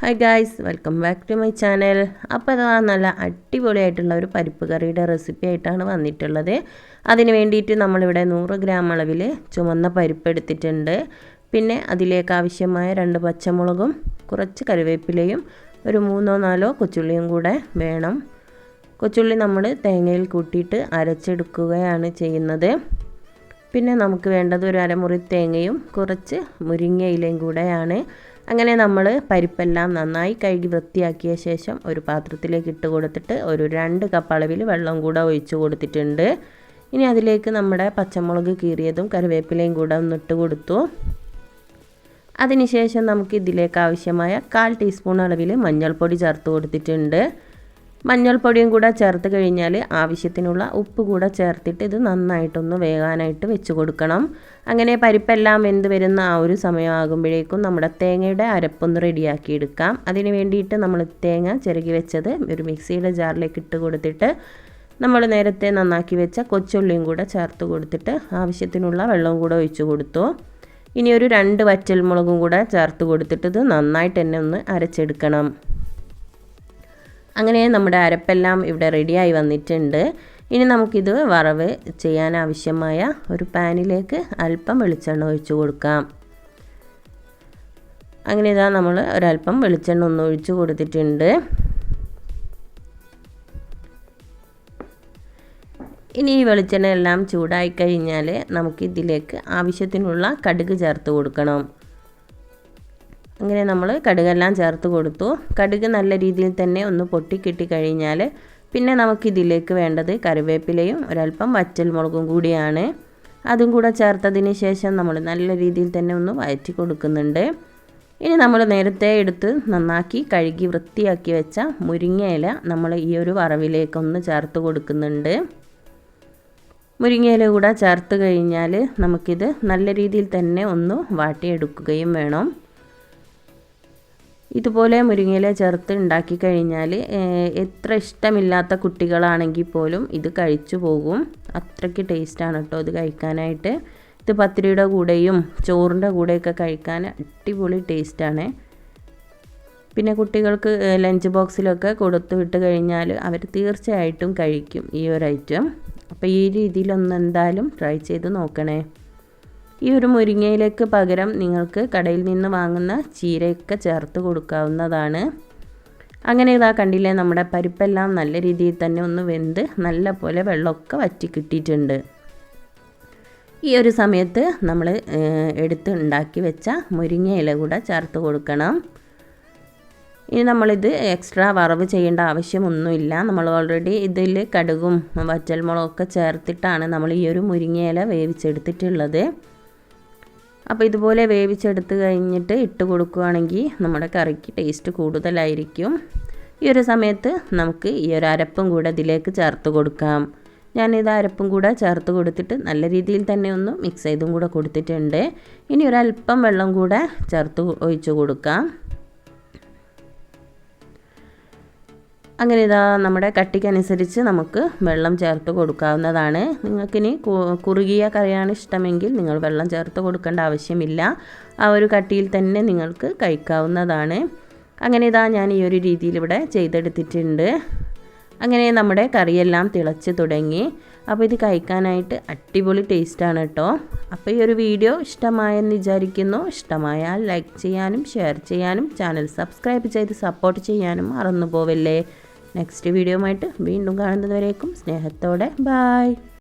Hi guys welcome back to my channel അപ്പോൾ അതാ നല്ല അടിപൊളിയായിട്ടുള്ള ഒരു പരിപ്പ് കറിയുടെ റെസിപ്പി ആയിട്ടാണ് വന്നിട്ടുള്ളത്. അതിന് വേണ്ടിയിട്ട് നമ്മളിവിടെ നൂറ് ഗ്രാം അളവിൽ ചുമന്ന പരിപ്പ് എടുത്തിട്ടുണ്ട്. പിന്നെ അതിലേക്ക് ആവശ്യമായ രണ്ട് പച്ചമുളകും കുറച്ച് കറിവേപ്പിലയും ഒരു മൂന്നോ നാലോ കൊച്ചുള്ളിയും കൂടെ വേണം. കൊച്ചുള്ളി നമ്മൾ തേങ്ങയിൽ കൂട്ടിയിട്ട് അരച്ചെടുക്കുകയാണ് ചെയ്യുന്നത്. പിന്നെ നമുക്ക് വേണ്ടത് ഒരു അരമുറി തേങ്ങയും കുറച്ച് മുരിങ്ങയിലയും കൂടെയാണ്. അങ്ങനെ നമ്മൾ പരിപ്പെല്ലാം നന്നായി കഴുകി വൃത്തിയാക്കിയ ശേഷം ഒരു പാത്രത്തിലേക്ക് ഇട്ട് കൊടുത്തിട്ട് ഒരു രണ്ട് കപ്പ് അളവിൽ വെള്ളം കൂടെ ഒഴിച്ച് കൊടുത്തിട്ടുണ്ട്. ഇനി അതിലേക്ക് നമ്മുടെ പച്ചമുളക് കീറിയതും കറിവേപ്പിലയും കൂടെ ഒന്നിട്ട് കൊടുത്തു. അതിനുശേഷം നമുക്ക് ഇതിലേക്ക് ആവശ്യമായ കാൽ ടീസ്പൂൺ അളവിൽ മഞ്ഞൾപ്പൊടി ചേർത്ത് കൊടുത്തിട്ടുണ്ട്. മഞ്ഞൾപ്പൊടിയും കൂടെ ചേർത്ത് കഴിഞ്ഞാൽ ആവശ്യത്തിനുള്ള ഉപ്പ് കൂടെ ചേർത്തിട്ട് ഇത് നന്നായിട്ടൊന്ന് വേകാനായിട്ട് വെച്ച് കൊടുക്കണം. അങ്ങനെ പരിപ്പെല്ലാം വെന്ത് വരുന്ന ആ ഒരു സമയമാകുമ്പോഴേക്കും നമ്മുടെ തേങ്ങയുടെ അരപ്പൊന്ന് റെഡിയാക്കി എടുക്കാം. അതിന് വേണ്ടിയിട്ട് നമ്മൾ തേങ്ങ ചിരകി വെച്ചത് ഒരു മിക്സിയുടെ ജാറിലേക്ക് ഇട്ട് കൊടുത്തിട്ട് നമ്മൾ നേരത്തെ നന്നാക്കി വെച്ച കൊച്ചുള്ളിയും കൂടെ ചേർത്ത് കൊടുത്തിട്ട് ആവശ്യത്തിനുള്ള വെള്ളവും കൂടെ ഒഴിച്ചു കൊടുത്തു. ഇനി ഒരു രണ്ട് വറ്റൽമുളകും കൂടെ ചേർത്ത് കൊടുത്തിട്ട് ഇത് നന്നായിട്ട് തന്നെ ഒന്ന് അരച്ചെടുക്കണം. അങ്ങനെ നമ്മുടെ അരപ്പെല്ലാം ഇവിടെ റെഡിയായി വന്നിട്ടുണ്ട്. ഇനി നമുക്കിത് വറവ് ചെയ്യാൻ ആവശ്യമായ ഒരു പാനിലേക്ക് അല്പം വെളിച്ചെണ്ണ ഒഴിച്ചു കൊടുക്കാം. അങ്ങനെ ഇതാ നമ്മൾ ഒരല്പം വെളിച്ചെണ്ണ ഒന്ന് ഒഴിച്ചു കൊടുത്തിട്ടുണ്ട്. ഇനി ഈ വെളിച്ചെണ്ണ എല്ലാം ചൂടായി കഴിഞ്ഞാൽ നമുക്കിതിലേക്ക് ആവശ്യത്തിനുള്ള കടുക് ചേർത്ത് കൊടുക്കണം. അങ്ങനെ നമ്മൾ കടുകെല്ലാം ചേർത്ത് കൊടുത്തു. കടുക് നല്ല രീതിയിൽ തന്നെ ഒന്ന് പൊട്ടിക്കിട്ടി കഴിഞ്ഞാൽ പിന്നെ നമുക്കിതിലേക്ക് വേണ്ടത് കറിവേപ്പിലയും ഒരല്പം വറ്റൽമുളകും കൂടിയാണ്. അതും കൂടെ ചേർത്തതിന് ശേഷം നമ്മൾ നല്ല രീതിയിൽ തന്നെ ഒന്ന് വഴറ്റി കൊടുക്കുന്നുണ്ട്. ഇനി നമ്മൾ നേരത്തെ എടുത്ത് നന്നാക്കി കഴുകി വൃത്തിയാക്കി വെച്ച മുരിങ്ങയില നമ്മൾ ഈ ഒരു വറവിലേക്കൊന്ന് ചേർത്ത് കൊടുക്കുന്നുണ്ട്. മുരിങ്ങയില കൂടെ ചേർത്ത് കഴിഞ്ഞാൽ നമുക്കിത് നല്ല രീതിയിൽ തന്നെ ഒന്ന് വാട്ടിയെടുക്കുകയും വേണം. ഇതുപോലെ മുരിങ്ങയില ചേർത്ത് ഉണ്ടാക്കി കഴിഞ്ഞാൽ എത്ര ഇഷ്ടമില്ലാത്ത കുട്ടികളാണെങ്കിൽ പോലും ഇത് കഴിച്ചു പോകും. അത്രയ്ക്ക് ടേസ്റ്റാണ് കേട്ടോ ഇത് കഴിക്കാനായിട്ട്. ഇത് പത്തിരിയുടെ കൂടെയും ചോറിന്റെ കൂടെയൊക്കെ കഴിക്കാൻ അടിപൊളി ടേസ്റ്റാണ്. പിന്നെ കുട്ടികൾക്ക് ലഞ്ച് ബോക്സിലൊക്കെ കൊടുത്തു വിട്ട് കഴിഞ്ഞാൽ അവർ തീർച്ചയായിട്ടും കഴിക്കും ഈ ഒരു ഐറ്റം. അപ്പോൾ ഈ രീതിയിലൊന്ന് എന്തായാലും ട്രൈ ചെയ്ത് നോക്കണേ. ഈ ഒരു മുരിങ്ങയിലേക്ക് പകരം നിങ്ങൾക്ക് കടയിൽ നിന്ന് വാങ്ങുന്ന ചീരയൊക്കെ ചേർത്ത് കൊടുക്കാവുന്നതാണ്. അങ്ങനെ ഇതാ കണ്ടില്ലേ നമ്മുടെ പരിപ്പെല്ലാം നല്ല രീതിയിൽ തന്നെ ഒന്ന് വെന്ത് നല്ല പോലെ വെള്ളമൊക്കെ വറ്റി കിട്ടിയിട്ടുണ്ട്. ഈ ഒരു സമയത്ത് നമ്മൾ എടുത്ത് ഉണ്ടാക്കി വെച്ച മുരിങ്ങ ഇല കൂടെ ചേർത്ത് കൊടുക്കണം. ഇനി നമ്മളിത് എക്സ്ട്രാ വറവ് ചെയ്യേണ്ട ആവശ്യമൊന്നുമില്ല. നമ്മൾ ഓൾറെഡി ഇതിൽ കടുകും വറ്റൽമുളകൊക്കെ ചേർത്തിട്ടാണ് നമ്മൾ ഈ ഒരു മുരിങ്ങയില വേവിച്ചെടുത്തിട്ടുള്ളത്. അപ്പോൾ ഇതുപോലെ വേവിച്ചെടുത്ത് കഴിഞ്ഞിട്ട് ഇട്ട് കൊടുക്കുകയാണെങ്കിൽ നമ്മുടെ കറിക്ക് ടേസ്റ്റ് കൂടുതലായിരിക്കും. ഈ ഒരു സമയത്ത് നമുക്ക് ഈ ഒരു അരപ്പും കൂടെ ഇതിലേക്ക് ചേർത്ത് കൊടുക്കാം. ഞാനിത് അരപ്പും കൂടെ ചേർത്ത് കൊടുത്തിട്ട് നല്ല രീതിയിൽ തന്നെ ഒന്ന് മിക്സ് ചെയ്തും കൂടെ കൊടുത്തിട്ടുണ്ട്. ഇനി ഒരല്പം വെള്ളം കൂടെ ചേർത്ത് ഒഴിച്ച് കൊടുക്കാം. അങ്ങനെ ഇതാ നമ്മുടെ കട്ടിക്കനുസരിച്ച് നമുക്ക് വെള്ളം ചേർത്ത് കൊടുക്കാവുന്നതാണ്. നിങ്ങൾക്കിനി കുറുകിയ കറിയാണ് ഇഷ്ടമെങ്കിൽ നിങ്ങൾ വെള്ളം ചേർത്ത് കൊടുക്കേണ്ട ആവശ്യമില്ല. ആ ഒരു കട്ടിയിൽ തന്നെ നിങ്ങൾക്ക് കഴിക്കാവുന്നതാണ്. അങ്ങനെ ഇതാ ഞാൻ ഈ ഒരു രീതിയിൽ ഇവിടെ ചെയ്തെടുത്തിട്ടുണ്ട്. അങ്ങനെ നമ്മുടെ കറിയെല്ലാം തിളച്ച് തുടങ്ങി. അപ്പോൾ ഇത് കഴിക്കാനായിട്ട് അടിപൊളി ടേസ്റ്റാണ് കേട്ടോ. അപ്പോൾ ഈ ഒരു വീഡിയോ ഇഷ്ടമായെന്ന് വിചാരിക്കുന്നു. ഇഷ്ടമായാൽ ലൈക്ക് ചെയ്യാനും ഷെയർ ചെയ്യാനും ചാനൽ സബ്സ്ക്രൈബ് ചെയ്ത് സപ്പോർട്ട് ചെയ്യാനും മറന്നു പോവല്ലേ നെക്സ്റ്റ് വീഡിയോ വീണ്ടും കാണുന്നതുവരേക്കും സ്നേഹത്തോടെ. ബായ്